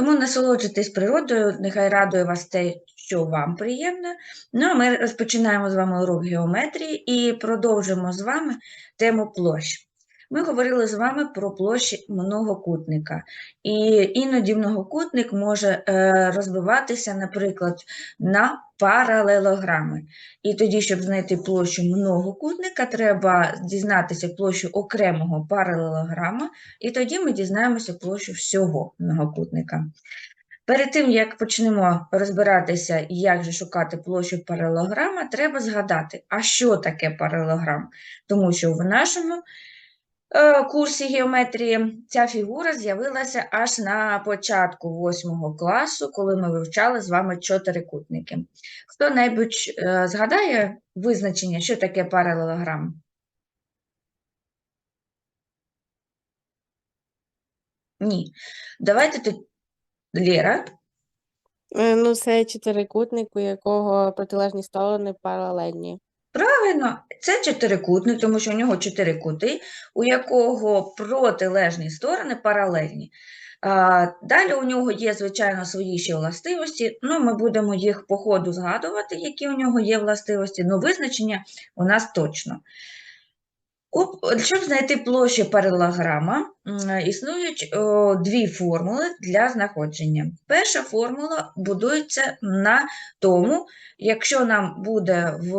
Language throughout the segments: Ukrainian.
Тому насолоджуйтесь природою, нехай радує вас те, що вам приємно. Ну, а ми розпочинаємо з вами урок геометрії і продовжимо з вами тему площ. Ми говорили з вами про площі многокутника. І іноді многокутник може е, розбиватися, наприклад, на паралелограми. І тоді, щоб знайти площу многокутника, треба дізнатися площу окремого паралелограма, і тоді ми дізнаємося площу всього многокутника. Перед тим, як почнемо розбиратися, як же шукати площу паралелограма, треба згадати, а що таке паралелограм? Тому що в нашому курсі геометрії ця фігура з'явилася аж на початку 8 класу, коли ми вивчали з вами чотирикутники. Хто-небудь е, згадає визначення, що таке паралелограм? Ні. Давайте тут Лєра. Е, Ну, це чотирикутник, у якого протилежні сторони паралельні. Правильно, це чотирикутник, тому що у нього чотири кути, у якого протилежні сторони паралельні. А, далі у нього є, звичайно, свої ще властивості. Ну, ми будемо їх по ходу згадувати, які у нього є властивості, але визначення у нас точно. Щоб знайти площу паралелограма, існують дві формули для знаходження. Перша формула будується на тому, якщо нам буде в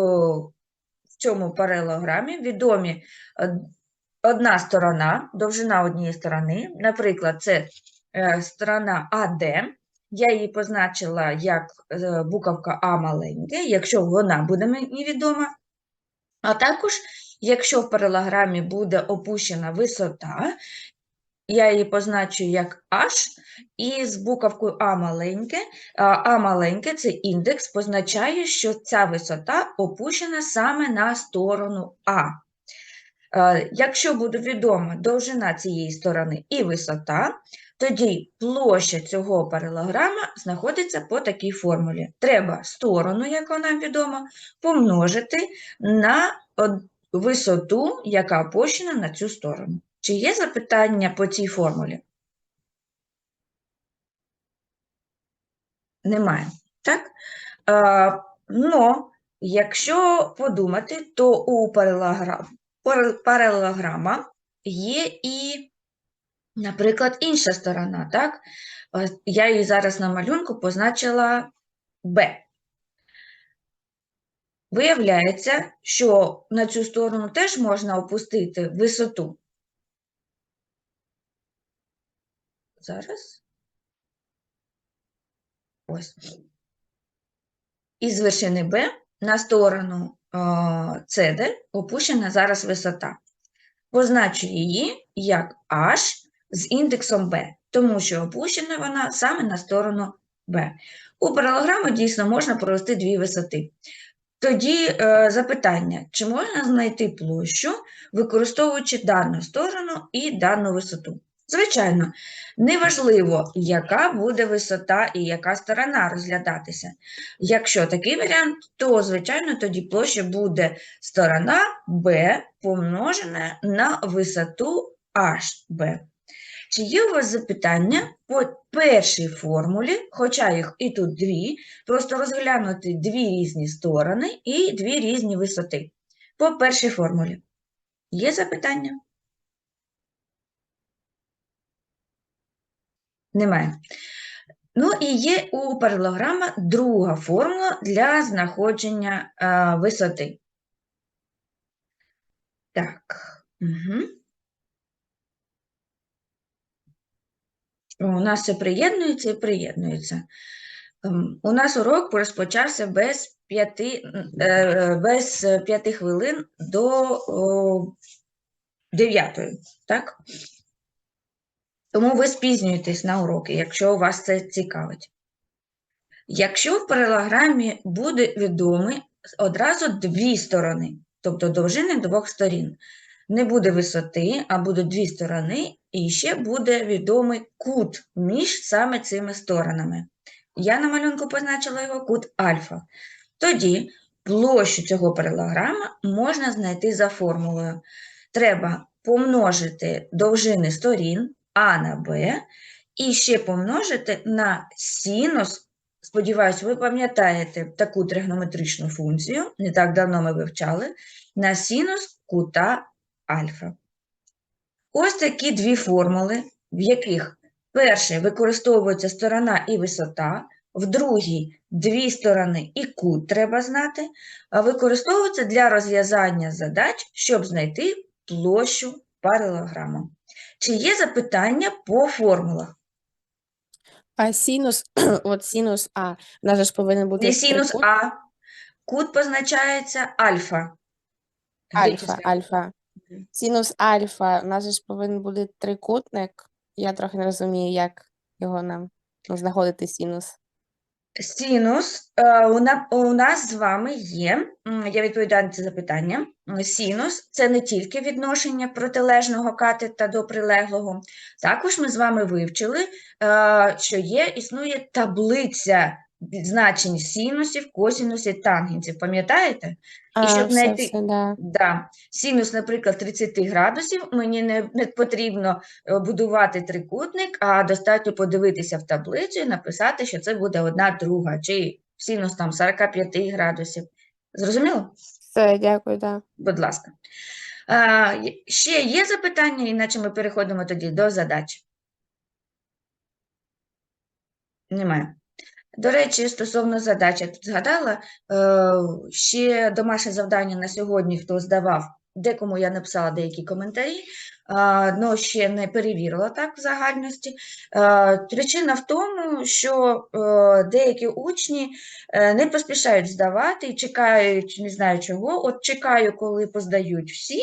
цьому паралелограмі відомі е, одна сторона, довжина однієї сторони, наприклад, це е, сторона АД, я її позначила як е, буковка А маленька, якщо вона буде мені відома, а також Якщо в паралограмі буде опущена висота, я її позначу як H, і з буковкою А маленьке, а маленьке це індекс, позначає, що ця висота опущена саме на сторону А. Е, Якщо буде відома довжина цієї сторони і висота, тоді площа цього паралограма знаходиться по такій формулі. Треба сторону, як вона відома, помножити на висоту, яка опущена на цю сторону. Чи є запитання по цій формулі? Немає. Так? Е, но, якщо подумати, то у паралелогра- паралелограма є і, наприклад, інша сторона. Так? Я її зараз на малюнку позначила Б. Виявляється, що на цю сторону теж можна опустити висоту. Зараз. Ось. Із вершини Б на сторону CD опущена зараз висота. Позначу її як H з індексом B, тому що опущена вона саме на сторону B. У паралограму дійсно можна провести дві висоти. Тоді е, запитання, чи можна знайти площу, використовуючи дану сторону і дану висоту? Звичайно, неважливо, яка буде висота і яка сторона розглядатися. Якщо такий варіант, то, звичайно, тоді площа буде сторона B помножена на висоту HB. Чи є у вас запитання по першій формулі, хоча їх і тут дві, просто розглянути дві різні сторони і дві різні висоти. По першій формулі. Є запитання? Немає. Ну і є у паралелограма друга формула для знаходження е, висоти. Так. Угу. У нас все приєднується і приєднується. Ем, У нас урок розпочався без п'яти, е, без п'яти хвилин до дев'ятої, так? Тому ви спізнюєтесь на уроки, якщо вас це цікавить. Якщо в паралограмі буде відомі одразу дві сторони, тобто довжини двох сторін, не буде висоти, а будуть дві сторони, і ще буде відомий кут між саме цими сторонами. Я на малюнку позначила його кут альфа. Тоді площу цього паралограма можна знайти за формулою. Треба помножити довжини сторін А на Б і ще помножити на синус. Сподіваюсь, ви пам'ятаєте таку тригонометричну функцію, не так давно ми вивчали, на синус кута альфа. Ось такі дві формули, в яких перше використовується сторона і висота, в другій дві сторони і кут треба знати, а використовується для розв'язання задач, щоб знайти площу паралелограма. Чи є запитання по формулах? А синус, от синус А, у нас же ж повинен бути Не синус трикут- А, кут позначається альфа. альфа, альфа. Синус альфа, у нас же ж повинен бути трикутник. Я трохи не розумію, як його нам ну, знаходити синус. Синус е, у, нас з вами є, я відповідаю на це запитання. Синус це не тільки відношення протилежного катета до прилеглого. Також ми з вами вивчили, е, що є, існує таблиця значень синусів, косинусів, тангенсів. Пам'ятаєте? А, щоб все, знайти- все, да. Да. Синус, наприклад, 30 градусів, мені не, не потрібно е, будувати трикутник, а достатньо подивитися в таблицю і написати, що це буде одна друга, чи синус там 45 градусів. Зрозуміло? Все, дякую, да. Будь ласка. А, ще є запитання, іначе ми переходимо тоді до задач. Немає. До речі, стосовно задач, я тут згадала, е, ще домашнє завдання на сьогодні, хто здавав, декому я написала деякі коментарі, але ще не перевірила так в загальності. Е, Причина в тому, що е, деякі учні не поспішають здавати і чекають, не знаю чого, от чекаю, коли поздають всі,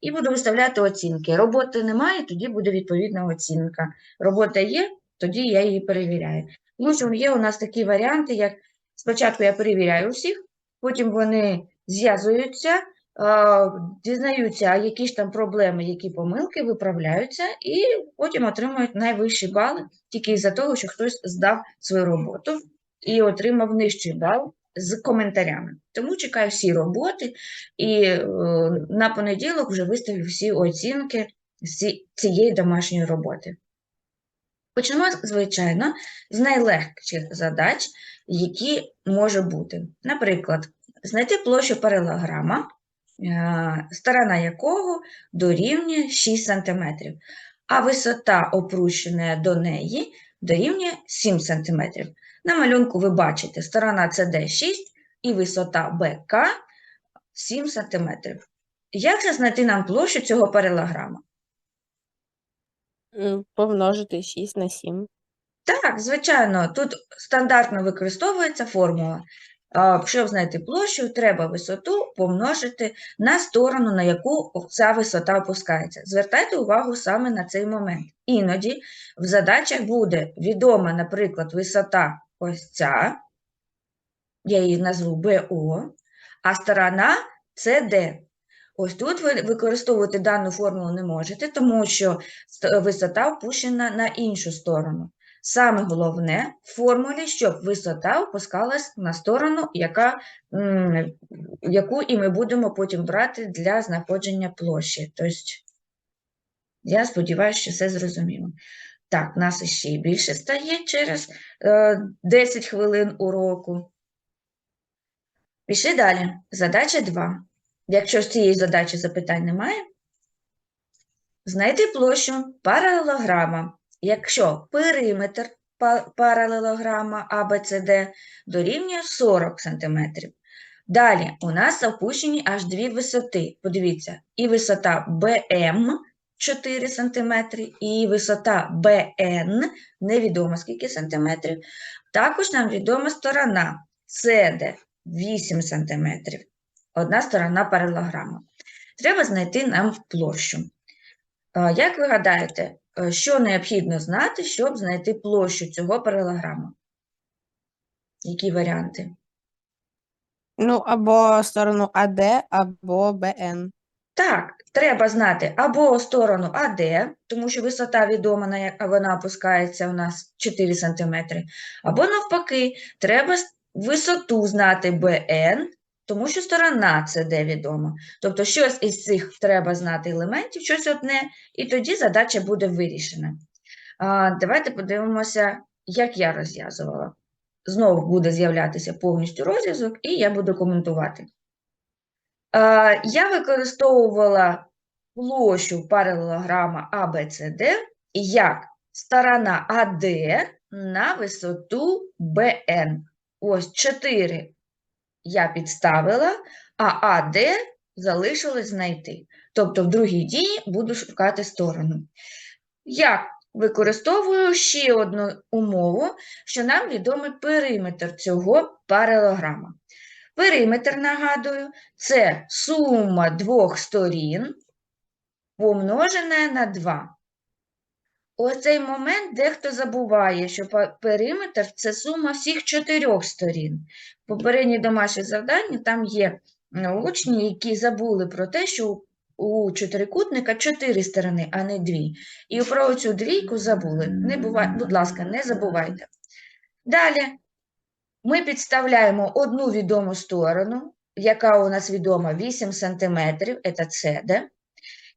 і буду виставляти оцінки. Роботи немає, тоді буде відповідна оцінка. Робота є, тоді я її перевіряю. Тому є у нас такі варіанти, як спочатку я перевіряю всіх, потім вони зв'язуються, дізнаються, які ж там проблеми, які помилки, виправляються, і потім отримують найвищі бали тільки із-за того, що хтось здав свою роботу і отримав нижчий бал з коментарями. Тому чекаю всі роботи, і е, на понеділок вже виставлю всі оцінки ці- цієї домашньої роботи. Почнемо, звичайно, з найлегших задач, які може бути. Наприклад, знайти площу паралелограма, е, сторона якого дорівнює 6 см, а висота, опущена до неї, дорівнює 7 см. На малюнку ви бачите, сторона CD 6 і висота БК 7 см. Як же знайти нам площу цього паралелограма? Е, Помножити 6 на 7. Так, звичайно, тут стандартно використовується формула. А, Щоб знайти площу, треба висоту помножити на сторону, на яку ця висота опускається. Звертайте увагу саме на цей момент. Іноді в задачах буде відома, наприклад, висота ось ця, я її назву БО, а сторона CD. Ось тут ви використовувати дану формулу не можете, тому що висота опущена на іншу сторону. Саме головне в формулі, щоб висота опускалась на сторону, яка, яку і ми будемо потім брати для знаходження площі. Тобто, я сподіваюся, що все зрозуміло. Так, нас ще й більше стає через е, 10 хвилин уроку. Пішли далі. Задача 2. Якщо з цієї задачі запитань немає, знайти площу паралелограма, якщо периметр паралелограма ABCD дорівнює 40 см. Далі у нас опущені аж дві висоти. Подивіться, і висота BM 4 см, і висота BN невідомо скільки сантиметрів. Також нам відома сторона CD 8 см. Одна сторона паралелограма. Треба знайти нам площу. Як ви гадаєте, е, що необхідно знати, щоб знайти площу цього паралелограма? Які варіанти? Ну, або сторону АД, або БН. Так, треба знати або сторону АД, тому що висота відома, як вона опускається у нас 4 см, або навпаки, треба висоту знати БН, тому що сторона СД відома. Тобто щось із цих треба знати елементів, щось одне, і тоді задача буде вирішена. А, давайте подивимося, як я розв'язувала. Знову буде з'являтися повністю розв'язок, і я буду коментувати. А, я використовувала площу паралелограма ABCD як сторона АД на висоту BN. Ось 4 я підставила, а АД залишилось знайти. Тобто в другій дії буду шукати сторону. Я використовую ще одну умову, що нам відомий периметр цього паралелограма. Периметр, нагадую, це сума двох сторін помножена на 2. Ось цей момент дехто забуває, що периметр – це сума всіх чотирьох сторін. В попередніх домашніх завданнях там є учні, які забули про те, що у чотирикутника чотири сторони, а не дві. І про цю двійку забули. Не бувай, будь ласка, не забувайте. Далі ми підставляємо одну відому сторону, яка у нас відома 8 см, це CD,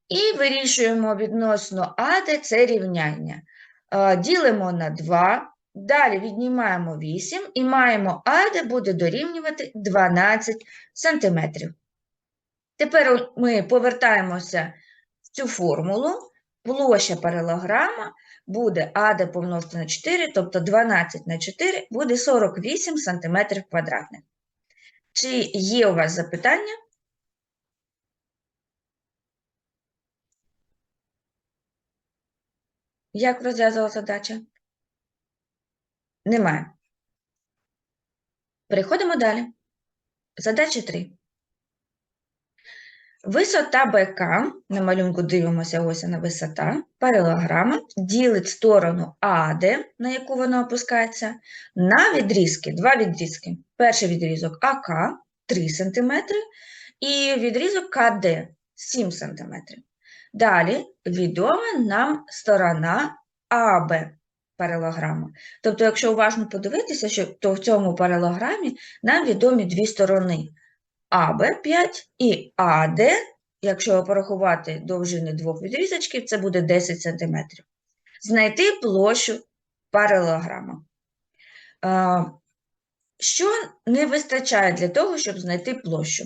і вирішуємо відносно АД це рівняння. Ділимо на 2, далі віднімаємо 8 і маємо АД буде дорівнювати 12 см. Тепер ми повертаємося в цю формулу. Площа паралограма буде АД помножити на 4, тобто 12 на 4 буде 48 см квадратних. Чи є у вас запитання? Як розв'язала задача? Немає. Переходимо далі. Задача 3. Висота БК, на малюнку дивимося, ось вона висота, паралелограма, ділить сторону АД, на яку вона опускається, на відрізки, два відрізки. Перший відрізок АК 3 см і відрізок КД 7 см. Далі відома нам сторона АБ паралограма. Тобто, якщо уважно подивитися, що, то в цьому паралограмі нам відомі дві сторони. АБ5 і АД, якщо порахувати довжини двох відрізочків, це буде 10 см. Знайти площу паралелограма. А, Що не вистачає для того, щоб знайти площу?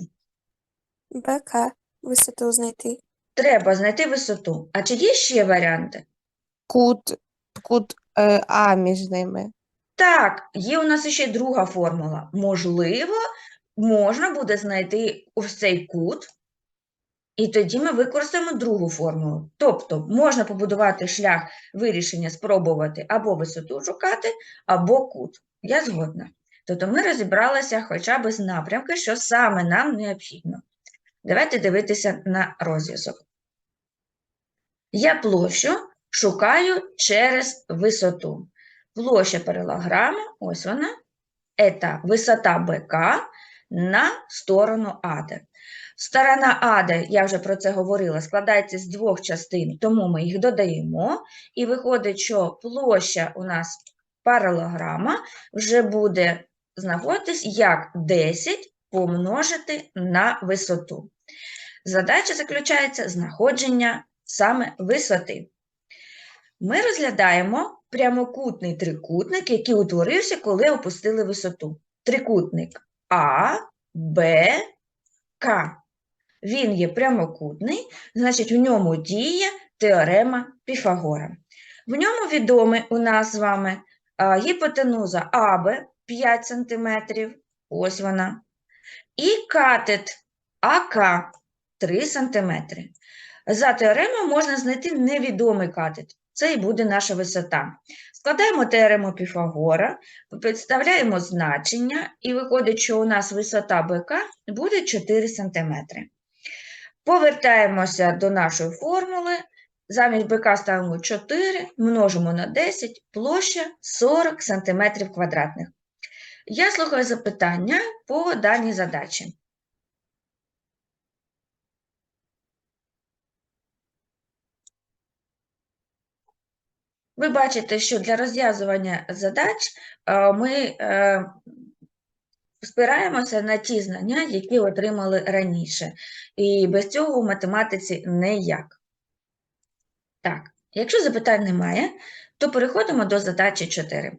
БК висоту знайти. Треба знайти висоту. А чи є ще варіанти? Кут, кут е, А між ними. Так, є у нас ще друга формула. Можливо, можна буде знайти ось цей кут, і тоді ми використаємо другу формулу. Тобто можна побудувати шлях вирішення, спробувати або висоту шукати, або кут. Я згодна. Тобто ми розібралися хоча б з напрямки, що саме нам необхідно. Давайте дивитися на розв'язок. Я площу шукаю через висоту. Площа паралограма, ось вона, це висота БК на сторону АД. Сторона АД, я вже про це говорила, складається з двох частин, тому ми їх додаємо. І виходить, що площа у нас паралограма вже буде знаходитись як 10 помножити на висоту. Задача заключається знаходження саме висоти. Ми розглядаємо прямокутний трикутник, який утворився, коли опустили висоту. Трикутник А, Б, К. Він є прямокутний, значить, в ньому діє теорема Піфагора. В ньому відомий у нас з вами гіпотенуза АБ 5 см, ось вона, і катет АК 3 см. За теоремою можна знайти невідомий катет. Це і буде наша висота. Складаємо теорему Піфагора, підставляємо значення, і виходить, що у нас висота БК буде 4 см. Повертаємося до нашої формули. Замість БК ставимо 4, множимо на 10, площа 40 см квадратних. Я слухаю запитання по даній задачі. Ви бачите, що для розв'язування задач е, ми е, спираємося на ті знання, які отримали раніше. І без цього в математиці ніяк. Так, якщо запитань немає, то переходимо до задачі 4.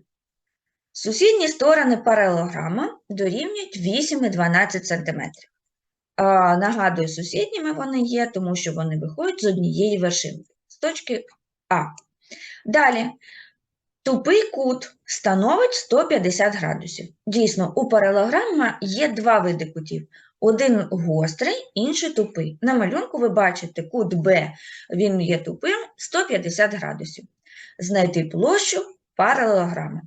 Сусідні сторони паралелограма дорівнюють 8 і 12 см. Нагадую, сусідніми вони є, тому що вони виходять з однієї вершинки, з точки А. Далі, тупий кут становить 150 градусів. Дійсно, у паралелограма є два види кутів. Один гострий, інший тупий. На малюнку ви бачите кут Б, він є тупим 150 градусів. Знайти площу паралелограма.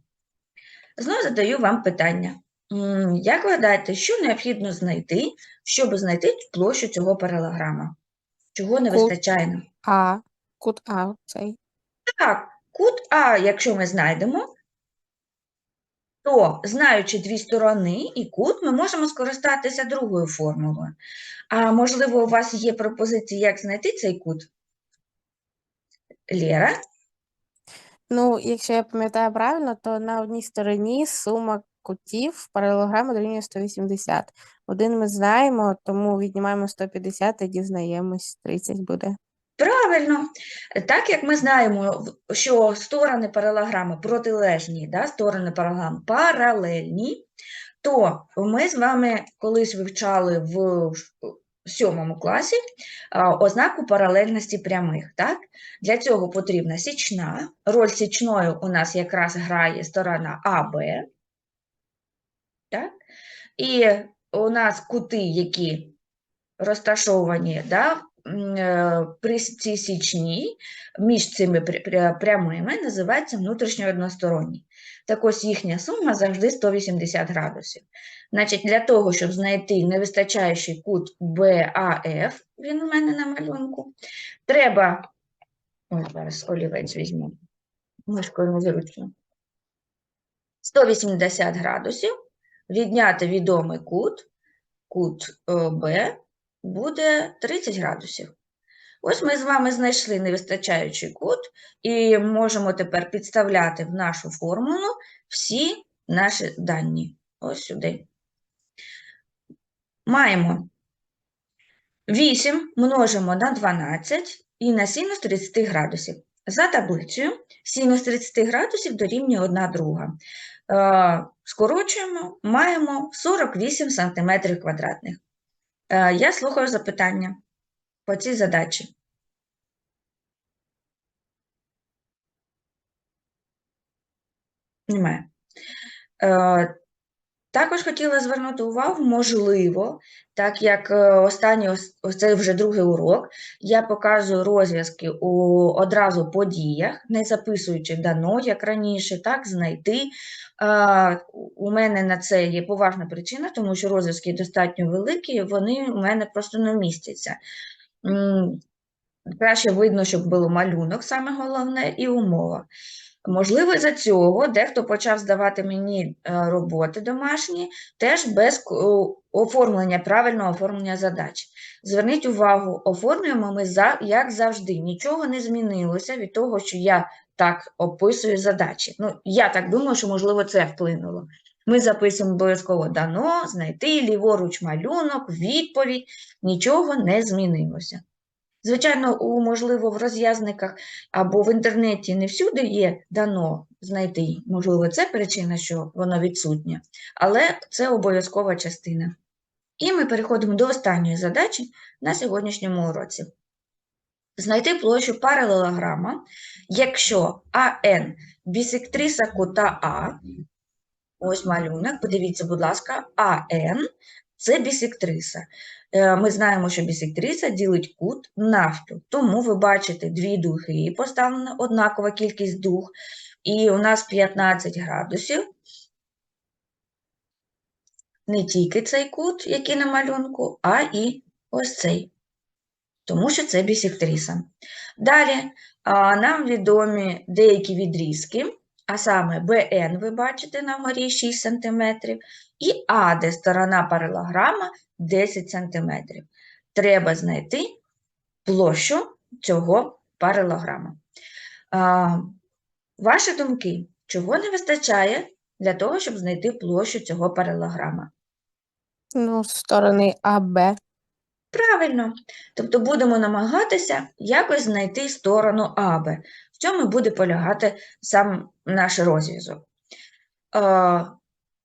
Знову задаю вам питання. Як ви гадаєте, що необхідно знайти, щоб знайти площу цього паралелограма? Чого не Кут. вистачає нам? А, кут А, цей. Так, кут А, якщо ми знайдемо, то, знаючи дві сторони і кут, ми можемо скористатися другою формулою. А можливо, у вас є пропозиції, як знайти цей кут? Лєра? Ну, якщо я пам'ятаю правильно, то на одній стороні сума кутів паралелограма дорівнює 180. Один ми знаємо, тому віднімаємо 150 і дізнаємось, 30 буде. Правильно. Так як ми знаємо, що сторони паралелограми протилежні, да, сторони паралелограми паралельні, то ми з вами колись вивчали в сьомому класі ознаку паралельності прямих. Так? Для цього потрібна січна. Роль січної у нас якраз грає сторона АБ. Так? І у нас кути, які розташовані да, при цій січні між цими пря- пря- прямими називаються внутрішньо односторонні. Так ось їхня сума завжди 180 градусів. Значить, для того, щоб знайти невистачаючий кут BAF, він у мене на малюнку, треба, ось зараз олівець візьму, мишкою незручно, 180 градусів, відняти відомий кут, кут е, Б, буде 30 градусів. Ось ми з вами знайшли невистачаючий кут і можемо тепер підставляти в нашу формулу всі наші дані. Ось сюди. Маємо 8 множимо на 12 і на синус 30 градусів. За таблицею синус 30 градусів дорівнює 1 друга. Е, Скорочуємо, маємо 48 см квадратних. Е, Я слухаю запитання по цій задачі. Немає. Також хотіла звернути увагу, можливо, так як е, останній, ось ось це вже другий урок, я показую розв'язки одразу по діях, не записуючи дано, як раніше, так, знайти. Е, У мене на це є поважна причина, тому що розв'язки достатньо великі, вони у мене просто не вмістяться. М, Краще видно, щоб було малюнок, саме головне, і умова. Можливо, за цього дехто почав здавати мені е, роботи домашні, теж без оформлення, правильного оформлення задач. Зверніть увагу, оформлюємо ми як завжди. Нічого не змінилося від того, що я так описую задачі. Ну, я так думаю, що, можливо, це вплинуло. Ми записуємо обов'язково дано, знайти, ліворуч малюнок, відповідь. Нічого не змінилося. Звичайно, у, можливо, в роз'язниках або в інтернеті не всюди є дано знайти. Можливо, це причина, що воно відсутнє, але це обов'язкова частина. І ми переходимо до останньої задачі на сьогоднішньому уроці. Знайти площу паралелограма, якщо АН бісектриса кута А, ось малюнок, подивіться, будь ласка, АН це бісектриса. Е, Ми знаємо, що бісектриса ділить кут навпіл, тому ви бачите дві дуги, поставлена однакова кількість дуг, і у нас 15 градусів. Не тільки цей кут, який на малюнку, а і ось цей, тому що це бісектриса. Далі нам відомі деякі відрізки, а саме БН ви бачите на горі 6 см, і АД сторона паралограма 10 см. Треба знайти площу цього паралограма. А, ваші думки, чого не вистачає для того, щоб знайти площу цього паралограма? Ну, сторони АБ. Правильно. Тобто будемо намагатися якось знайти сторону АБ. В цьому буде полягати сам наш розв'язок.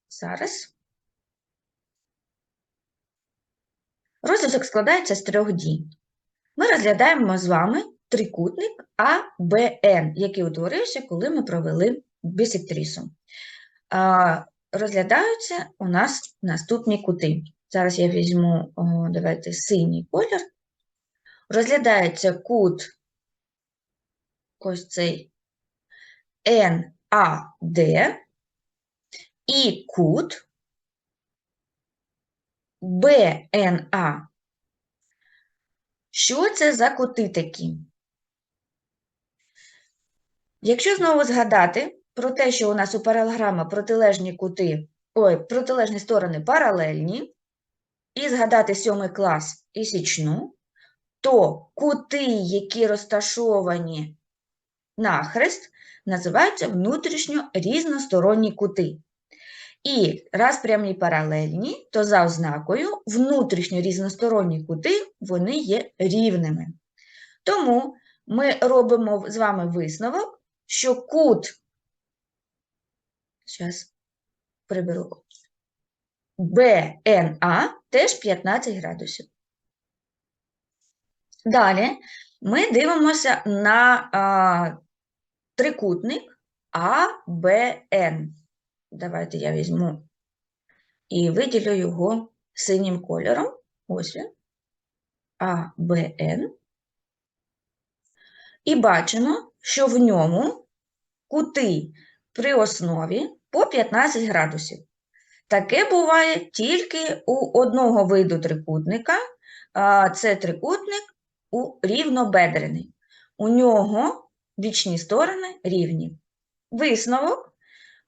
Зараз. Розв'язок складається з трьох дій. Ми розглядаємо з вами трикутник АБН, який утворився, коли ми провели бісектрису. А, Розглядаються у нас наступні кути. Зараз я візьму, давайте, синій колір. Розглядається кут ось цей NAD і кут BNA. Що це за кути такі? Якщо знову згадати про те, що у нас у паралограма протилежні кути, ой, протилежні сторони паралельні, і згадати сьомий клас і січну, то кути, які розташовані нахрест, називаються внутрішньо різносторонні кути. І раз прямі паралельні, то за ознакою внутрішньо різносторонні кути вони є рівними. Тому ми робимо з вами висновок, що кут, зараз приберу, БНА теж 15 градусів. Далі ми дивимося на а, трикутник АБН. Давайте я візьму і виділю його синім кольором. Ось він. АБН. І бачимо, що в ньому кути при основі по 15 градусів. Таке буває тільки у одного виду трикутника. Це трикутник у рівнобедрений. У нього бічні сторони рівні. Висновок,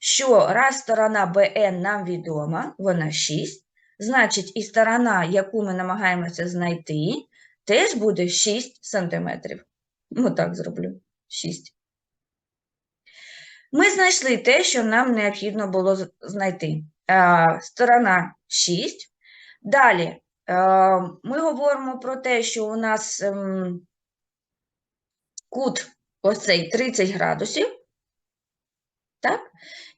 що раз сторона БН нам відома, вона 6, значить і сторона, яку ми намагаємося знайти, теж буде 6 см. Отак зроблю. 6. Ми знайшли те, що нам необхідно було знайти. Сторона 6. Далі ми говоримо про те, що у нас ем, кут ось цей 30 градусів. Так?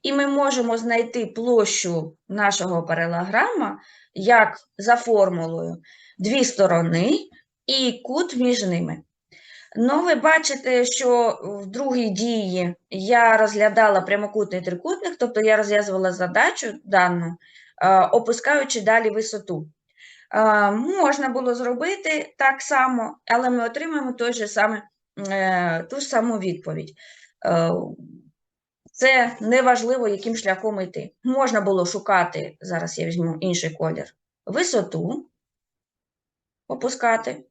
І ми можемо знайти площу нашого паралограма як за формулою дві сторони і кут між ними. Ну, ви бачите, що в другій дії я розглядала прямокутний трикутник, тобто я розв'язувала задачу дану, е, опускаючи далі висоту. Е, Можна було зробити так само, але ми отримаємо той же саме, е, ту ж саму відповідь. Це неважливо, яким шляхом йти. Можна було шукати, зараз я візьму інший колір, висоту, опускати,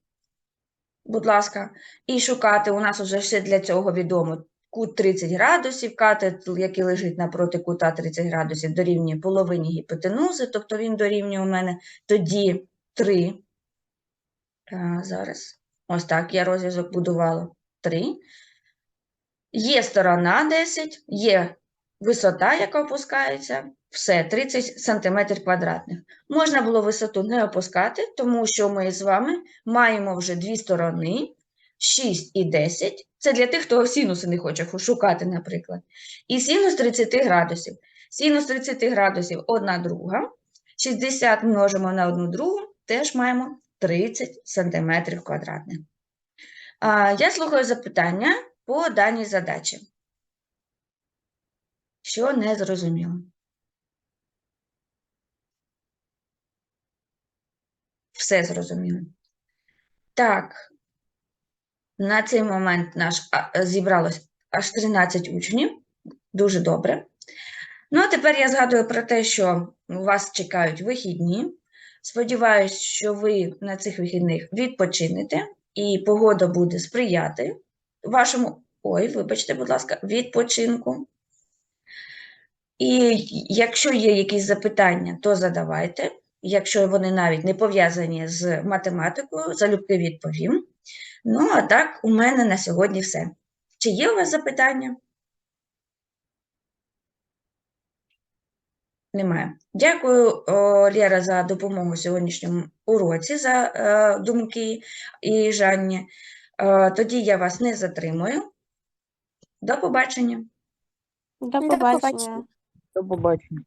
будь ласка, і шукати, у нас вже все для цього відомо. Кут 30 градусів, катет, який лежить напроти кута 30 градусів, дорівнює половині гіпотенузи, тобто він дорівнює у мене тоді 3. А, зараз. Ось так я розв'язок будувала. 3. Є сторона 10, є висота, яка опускається, все, 30 см квадратних. Можна було висоту не опускати, тому що ми з вами маємо вже дві сторони, 6 і 10. Це для тих, хто синуси не хоче шукати, наприклад. І синус 30 градусів. Синус 30 градусів одна друга. 60 множимо на одну другу, теж маємо 30 см квадратних. Я слухаю запитання по даній задачі. Що не зрозуміло? Все зрозуміло. Так, на цей момент наш зібралось аж 13 учнів. Дуже добре. Ну, а тепер я згадую про те, що вас чекають вихідні. Сподіваюсь, що ви на цих вихідних відпочинете і погода буде сприяти вашому, ой, вибачте, будь ласка, відпочинку. І якщо є якісь запитання, то задавайте. Якщо вони навіть не пов'язані з математикою, залюбки відповім. Ну, а так, у мене на сьогодні все. Чи є у вас запитання? Немає. Дякую, Лєра, за допомогу сьогоднішньому уроці, за е, думки і Жанні. Е, тоді я вас не затримую. До побачення. До побачення. До побачення.